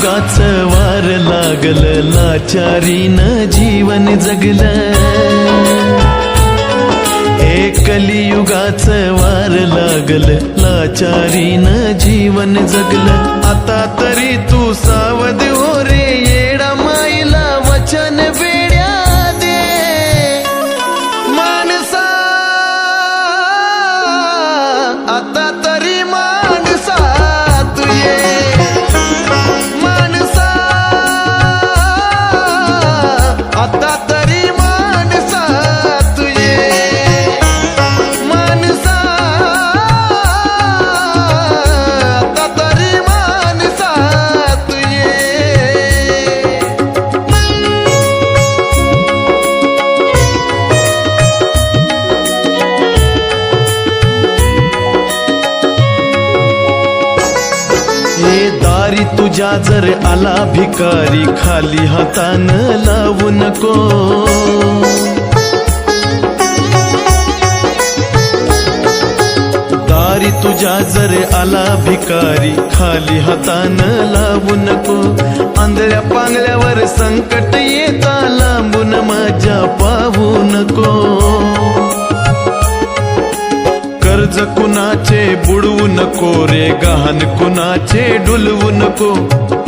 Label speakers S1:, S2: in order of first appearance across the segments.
S1: उगाच वार लागल लाचारीन जीवन जगलं. हे कलियुगाच वार लागल लाचारीन जीवन जगलं. आता तरी तू सावध हो रे येडा माईला वचन दारी तुझ्या जर आला भिकारी खाली हातानं लावू नको. दारी तुझ्या जर आला भिकारी खाली हातानं लावू नको. आंधळ्या पांगल्यावर संकट येता लांबून माझ्या पाहू नको. कर्ज कुणाचे बुडवू नको रे गहाण कुणाचे डुलवू नको.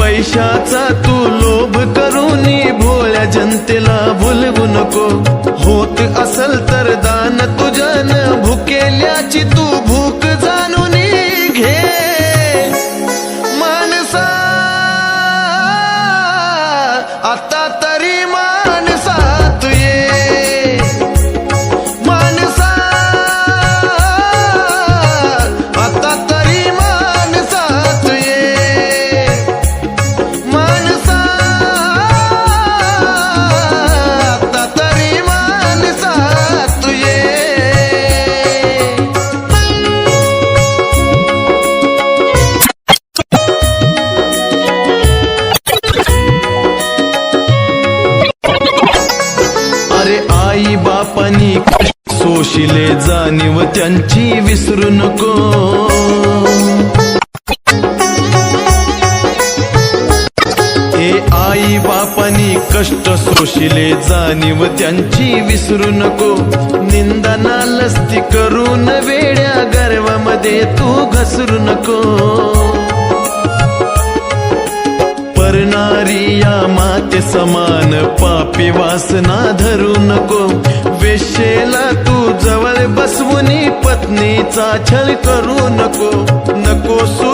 S1: पैशाचा तू लोभ करून भोळ्या जनतेला भुलवू नको. होत असल तर दान तुझ्यान भुकेल्याची आई सोशिले जाणीव त्यांची विसरू नको. ए आई बापानी कष्ट सोशिले जाणीव त्यांची विसरू नको. निंदना लस्ती करून वेड्या गर्वामध्ये तू घसरू नको. परणारी या माते समान पापी वासना धरू नको. वेशेला तू जवळ बसवून पत्नीचा छल करू नको नको सु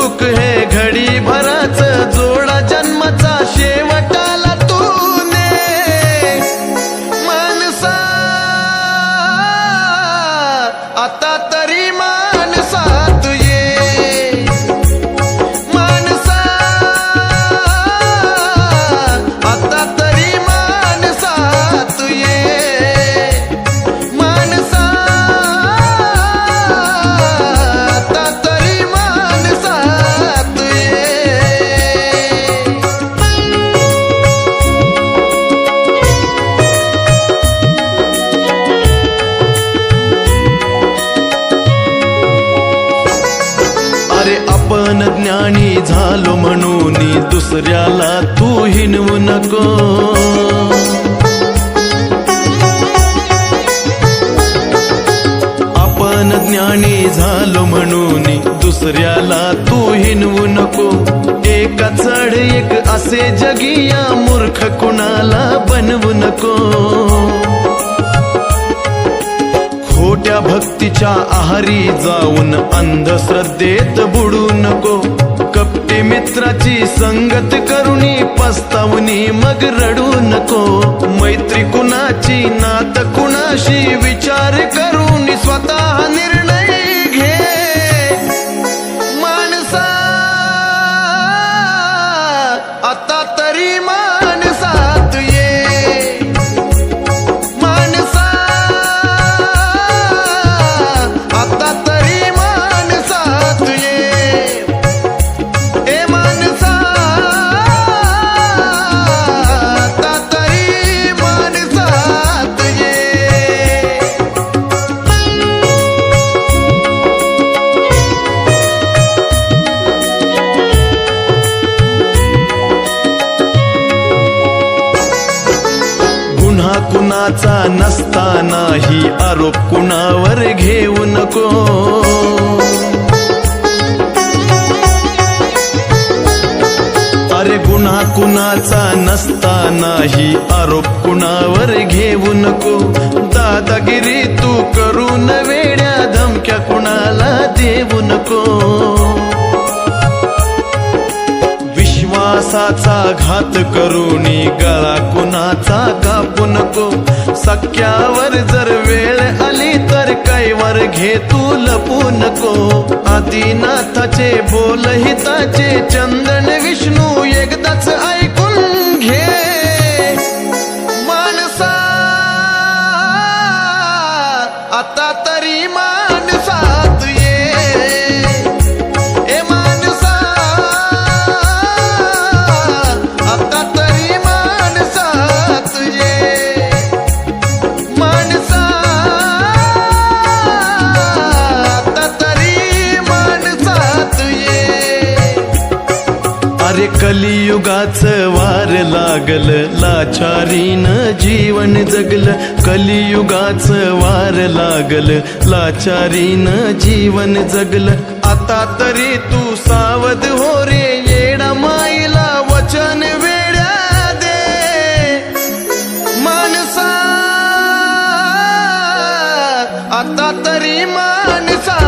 S1: आपण ज्ञानी झालो म्हणून दुसऱ्याला तू हिनवू नको. आपण ज्ञानी झालो म्हणून दुसऱ्याला तू हिनवू नको. एका चढ एक असे जगिया मूर्ख कुणाला बनवू नको. त्या भक्तीच्या आहारी जाऊन अंधश्रद्धेत बुडू नको. कपटी मित्राची संगत करुणी पस्तावनी मग रडू नको. मैत्री कुणाची नात कुणाशी विचार कुणाचा नसतानाही आरोप कुणावर घेऊ नको. अरे गुन्हा कुणाचा नसतानाही आरोप कुणावर घेऊ नको. दादागिरी तू करून वेड्या धमक्या कुणाला देऊ नको. विश्वासाचा घात करून गळा कुणाचा कापू नको सख्यावर जर वेळ आली तर कैवर घे तू लपू नको आदिनाथाचे बोल हिताचे चंद म्हणजे कलियुगाच वार लागल लाचारीन जीवन जगल. कलियुगाच वार लागल लाचारीन जीवन जगल. आता तरी तू सावध हो रे येडा माईला वचन वेड्या दे. माणसा आता तरी माणसा